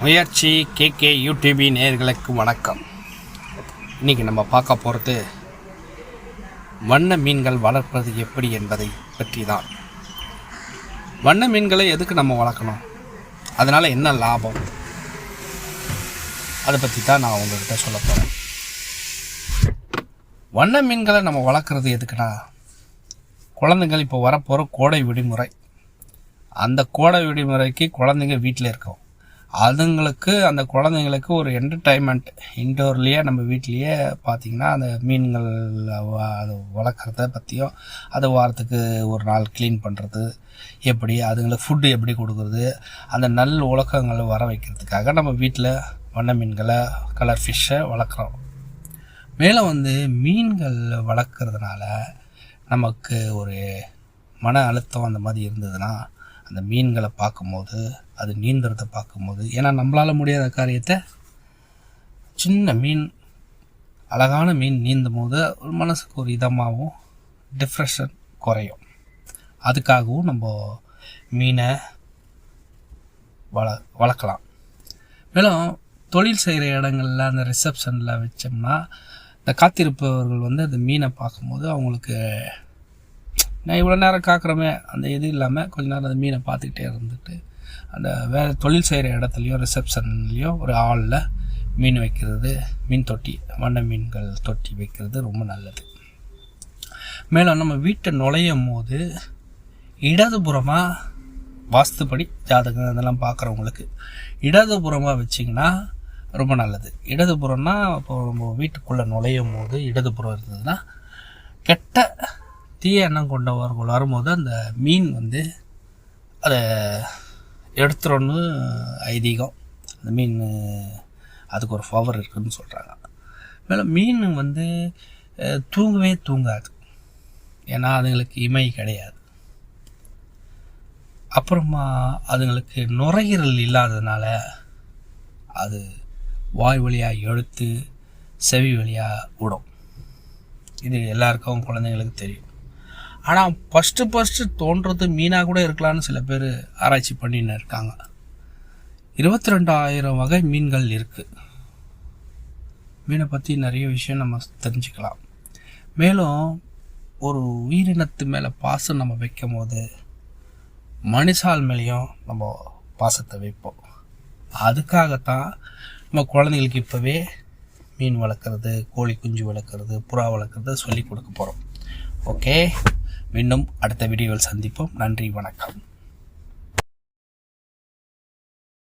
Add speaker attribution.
Speaker 1: முயற்சி கேகே யூடியூபி நேயர்களுக்கு வணக்கம். இன்றைக்கி நம்ம பார்க்க போகிறது வண்ண மீன்கள் வளர்ப்பது எப்படி என்பதை பற்றி தான் வண்ண மீன்களை எதுக்கு நம்ம வளர்க்கணும்? அதனால் என்ன லாபம்? அதை பற்றி தான் நான் உங்கள்கிட்ட சொல்ல போகிறேன் வண்ண மீன்களை நம்ம வளர்க்குறது எதுக்குன்னா குழந்தைங்கள் இப்போ வரப்போகிற கோடை விடுமுறை. அந்த கோடை விடுமுறைக்கு குழந்தைங்க வீட்டில் இருக்கோம். அதுங்களுக்கு அந்த குழந்தைங்களுக்கு ஒரு என்டர்டைன்மெண்ட் இன்டோர்லேயே நம்ம வீட்லேயே பார்த்திங்கன்னா அந்த மீன்கள் அது வளர்க்குறத பற்றியும் அது வாரத்துக்கு ஒரு நாள் க்ளீன் பண்ணுறது எப்படி அதுங்களுக்கு ஃபுட்டு எப்படி கொடுக்குறது அந்த நல் உலகங்களை வர வைக்கிறதுக்காக நம்ம வீட்டில் வண்ண மீன்களை கலர் ஃபிஷ்ஷை வளர்க்குறோம். மேலும் வந்து மீன்கள் வளர்க்குறதுனால நமக்கு ஒரு மன அழுத்தம் அந்த மாதிரி இருந்ததுன்னா அந்த மீன்களை பார்க்கும்போது அது நீந்துறதை பார்க்கும்போது ஏன்னா நம்மளால் முடியாத காரியத்தை சின்ன மீன் அழகான மீன் நீந்தும் போது ஒரு மனசுக்கு ஒரு இதமாகவும் டிப்ரெஷன் குறையும். அதுக்காகவும் நம்ம மீனை வள வளர்க்கலாம். மேலும் தொழில் செய்கிற இடங்கள்ல அந்த ரிசப்ஷனில் வச்சோம்னா இந்த காத்திருப்பவர்கள் வந்து அந்த மீனை பார்க்கும்போது அவங்களுக்கு நான் இவ்வளோ நேரம் காக்கிறோமே அந்த இது இல்லாமல் கொஞ்ச நேரம் அந்த மீனை பார்த்துக்கிட்டே இருந்துட்டு அந்த வேறு தொழில் செய்கிற இடத்துலையோ ரிசப்ஷன்லேயோ ஒரு ஆளில் மீன் வைக்கிறது மீன் தொட்டி வண்ண மீன்கள் தொட்டி வைக்கிறது ரொம்ப நல்லது. மேலும் நம்ம வீட்டை நுழையும் போது இடதுபுறமாக வாஸ்துப்படி ஜாதகம் இதெல்லாம் பார்க்குறவங்களுக்கு இடதுபுறமாக வச்சிங்கன்னா ரொம்ப நல்லது. இடதுபுறம்னா இப்போ நம்ம வீட்டுக்குள்ளே நுழையும் போது இடதுபுறம் இருந்ததுன்னா கெட்ட தீய எண்ணம் கொண்டவர்கள் வரும்போது அந்த மீன் வந்து அதை எடுத்துறோன்னு ஐதீகம். அந்த மீன் அதுக்கு ஒரு பவர் இருக்குதுன்னு சொல்கிறாங்க மேலும் மீன் வந்து தூங்கவே தூங்காது. ஏன்னா அதுங்களுக்கு இமை கிடையாது. அப்புறமா அதுங்களுக்கு நுரையீரல் இல்லாததுனால அது வாய் வழியாக எழுத்து செவி வழியாக விடும். இது எல்லாருக்கும் குழந்தைங்களுக்கு தெரியும். ஆனால் ஃபஸ்ட்டு ஃபஸ்ட்டு தோன்றது மீனாக கூட இருக்கலாம்னு சில பேர் ஆராய்ச்சி பண்ணின்னு இருக்காங்க. இருபத்தி ரெண்டாயிரம் வகை மீன்கள் இருக்குது மீனை பற்றி நிறைய விஷயம் நம்ம தெரிஞ்சுக்கலாம். மேலும் ஒரு உயிரினத்து மேலே பாசம் நம்ம வைக்கும் போது மனுஷால் மேலேயும் நம்ம பாசத்தை வைப்போம். அதுக்காகத்தான் நம்ம குழந்தைங்களுக்கு இப்போவே மீன் வளர்க்குறது கோழி குஞ்சு வளர்க்குறது புறா வளர்க்குறது சொல்லி கொடுக்க போகிறோம் ஓகே மீண்டும் அடுத்த வீடியோவில் சந்திப்போம். நன்றி வணக்கம்.